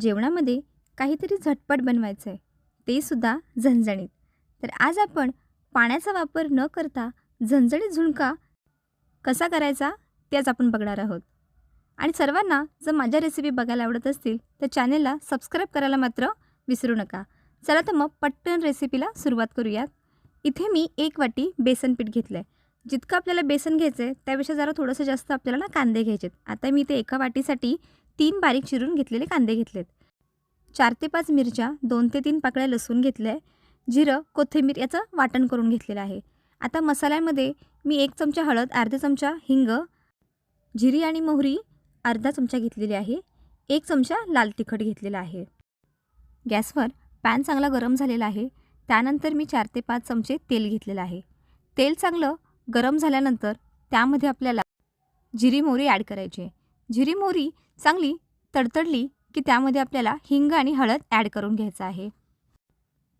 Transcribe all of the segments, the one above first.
जेवणामध्ये काहीतरी झटपट बनवायचं आहे ते सुद्धा झणझणीत. तर आज आपण पाण्याचा वापर न करता झणझणीत झुणका कसा करायचा तेच आपण बघणार आहोत. आणि सर्वांना जर माझ्या रेसिपी बघायला आवडत असतील तर चॅनेलला सबस्क्राईब करायला मात्र विसरू नका. चला तर मग पटकन रेसिपीला सुरुवात करूयात. इथे मी एक वाटी बेसन पीठ घेतलं आहे जितकं आपल्याला बेसन घ्यायचं आहे त्यापेक्षा जरा थोडंसं जास्त आपल्याला ना कांदे घ्यायचे आहेत आता मी ते एका वाटीसाठी तीन बारीक चिरून घेतलेले कांदे घेतलेत. चार ते पाच मिरच्या दोन ते तीन पाकळ्या लसूण घेतल्या आहे. जिरं कोथिंबीर याचं वाटण करून घेतलेलं आहे. आता मसाल्यामध्ये मी एक चमचा हळद अर्धा चमचा हिंग जिरी आणि मोहरी अर्धा चमचा घेतलेली आहे. एक चमचा लाल तिखट घेतलेला आहे. गॅसवर पॅन चांगला गरम झालेला आहे. त्यानंतर मी चार ते पाच चमचे तेल घेतलेलं आहे. तेल चांगलं गरम झाल्यानंतर त्यामध्ये आपल्याला जिरी मोहरी ॲड करायची आहे. जिरी मोहरी चांगली तडतडली की त्यामध्ये आपल्याला हिंग आणि हळद ॲड करून घ्यायचं आहे.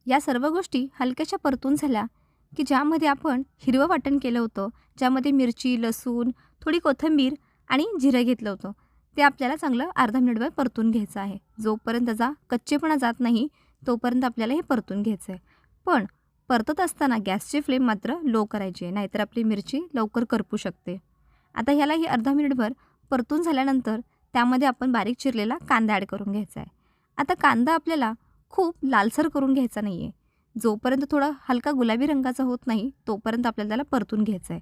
या सर्व गोष्टी हलक्याशा परतून झाल्या की ज्यामध्ये आपण हिरवं वाटण केलं होतं ज्यामध्ये मिरची लसूण थोडी कोथिंबीर आणि जिरं घेतलं होतं. ते आपल्याला चांगलं अर्धा मिनिटभर परतून घ्यायचं आहे. जोपर्यंत त्याचा कच्चेपणा जात नाही तोपर्यंत आपल्याला हे परतून घ्यायचं आहे पण परतत असताना गॅसची फ्लेम मात्र लो करायची आहे नाहीतर आपली मिरची लवकर करपू शकते. आता ह्याला ही अर्धा मिनिटभर परतून झाल्यानंतर त्यामध्ये आपण बारीक चिरलेला कांदा ॲड करून घ्यायचा आहे. आता कांदा आपल्याला खूप लालसर करून घ्यायचा नाही आहे जोपर्यंत थोडा हलका गुलाबी रंगाचा होत नाही तोपर्यंत आपल्याला त्याला परतून घ्यायचा आहे.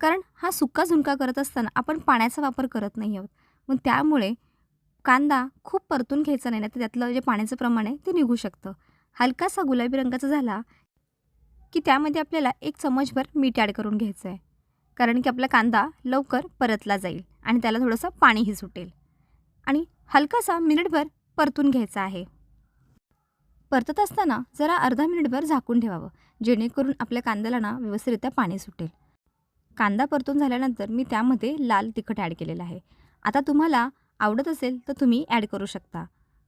कारण हा सुक्का झुणका करत असताना आपण पाण्याचा वापर करत नाही आहोत. मग त्यामुळे कांदा खूप परतून घ्यायचा नाही तर त्यातलं जे पाण्याचं प्रमाण आहे ते निघू शकतं. हलकासा गुलाबी रंगाचा झाला की त्यामध्ये आपल्याला एक चमचभर मीठ ॲड करून घ्यायचं आहे. कारण की आपला कांदा लवकर परतला जाईल आणि त्याला थोडंसं पाणीही सुटेल. आणि हलकासा मिनिटभर परतून घ्यायचा आहे. परतत असताना जरा अर्धा मिनिटभर झाकून ठेवावं जेणेकरून आपल्या कांद्याला ना व्यवस्थितरित्या पाणी सुटेल. कांदा परतून झाल्यानंतर मी त्यामध्ये लाल तिखट ॲड केलेलं आहे. आता तुम्हाला आवडत असेल तर तुम्ही ॲड करू शकता.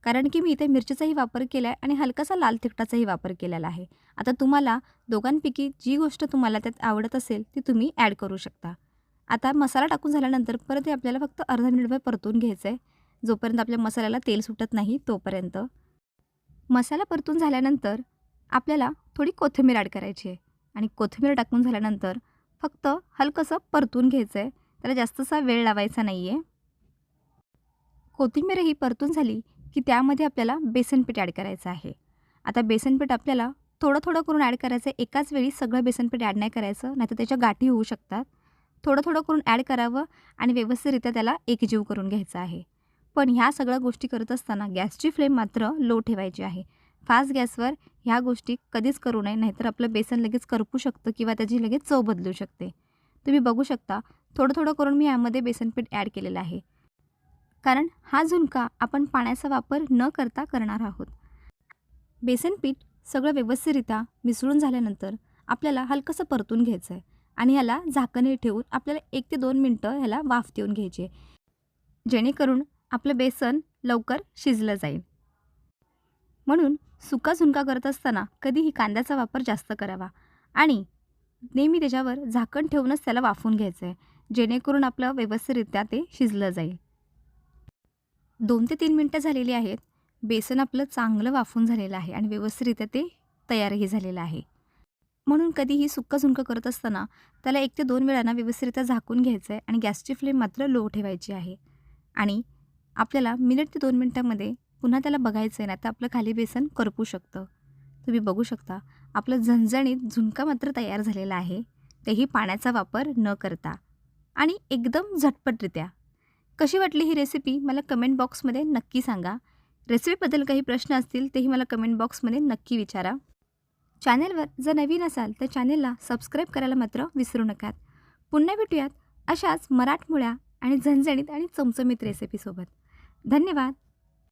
कारण की मी इथे मिरचीचाही वापर केला आहे आणि हलकासा लाल तिखटाचाही वापर केलेला आहे. आता तुम्हाला दोघांपैकी जी गोष्ट तुम्हाला त्यात आवडत असेल ती तुम्ही ॲड करू शकता. आता मसाला टाकून झाल्यानंतर परत हे आपल्याला फक्त अर्धा मिनिटभर परतून घ्यायचं आहे जोपर्यंत आपल्या मसाल्याला तेल सुटत नाही तोपर्यंत. मसाला परतून झाल्यानंतर आपल्याला थोडी कोथिंबीर ॲड करायची आहे. आणि कोथिंबीर टाकून झाल्यानंतर फक्त हलकंसं परतून घ्यायचं आहे त्याला जास्तसा वेळ लावायचा नाही आहे कोथिंबीरही परतून झाली की त्यामध्ये आपल्याला बेसनपीठ ॲड करायचं आहे. आता बेसनपीठ आपल्याला थोडं थोडं करून ॲड करायचं आहे. एकाच वेळी सगळं बेसनपीठ ॲड नाही करायचं नाहीतर त्याच्या गाठी होऊ शकतात. थोडं थोडं करून ॲड करावं आणि व्यवस्थितरित्या त्याला एकजीव करून घ्यायचं आहे. पण ह्या सगळ्या गोष्टी करत असताना गॅसची फ्लेम मात्र लो ठेवायची आहे. फास्ट गॅसवर ह्या गोष्टी कधीच करू नये नाहीतर आपलं बेसन लगेच करपू शकतं किंवा त्याची लगेच चव बदलू शकते. तुम्ही बघू शकता थोडं थोडं करून मी यामध्ये बेसनपीठ ॲड केलेलं आहे. कारण हा झुणका आपण पाण्याचा वापर न करता करणार आहोत. बेसनपीठ सगळं व्यवस्थितरित्या मिसळून झाल्यानंतर आपल्याला हलकंसं परतून घ्यायचं आहे आणि ह्याला झाकणे ठेवून आपल्याला एक ते दोन मिनटं ह्याला वाफ देऊन घ्यायची आहे. जेणेकरून आपलं बेसन लवकर शिजलं जाईल. म्हणून सुका झुणका करत असताना कधीही कांद्याचा वापर जास्त करावा आणि नेहमी त्याच्यावर झाकण ठेवूनच त्याला वाफून घ्यायचं आहे जेणेकरून आपलं व्यवस्थितरित्या ते शिजलं जाईल. दोन ते तीन मिनटं झालेली आहेत. बेसन आपलं चांगलं वाफून झालेलं आहे आणि व्यवस्थितरित्या ते तयारही झालेलं आहे. म्हणून कधीही सुक्का झुणकं करत असताना त्याला एक ते दोन वेळांना व्यवस्थितरित्या झाकून घ्यायचं आहे आणि गॅसची फ्लेम मात्र लो ठेवायची आहे. आणि आपल्याला मिनिट ते दोन मिनटामध्ये पुन्हा त्याला बघायचं आहे ना तर आपलं खाली बेसन करपू शकतं. तुम्ही बघू शकता आपलं झणझणीत झुणका मात्र तयार झालेला आहे. तेही पाण्याचा वापर न करता. आणि एकदम झटपटरित्या. कशी वाटली ही रेसिपी मला कमेंट बॉक्समध्ये नक्की सांगा. रेसिपीबद्दल काही प्रश्न असतील तेही मला कमेंट बॉक्समध्ये नक्की विचारा. चॅनेलवर जर नवीन असाल तर चॅनेलला सबस्क्राईब करायला मात्र विसरू नकात पुन्हा भेटूयात अशाच मराठमोळ्या आणि झणझणीत आणि चमचमीत रेसिपीसोबत धन्यवाद.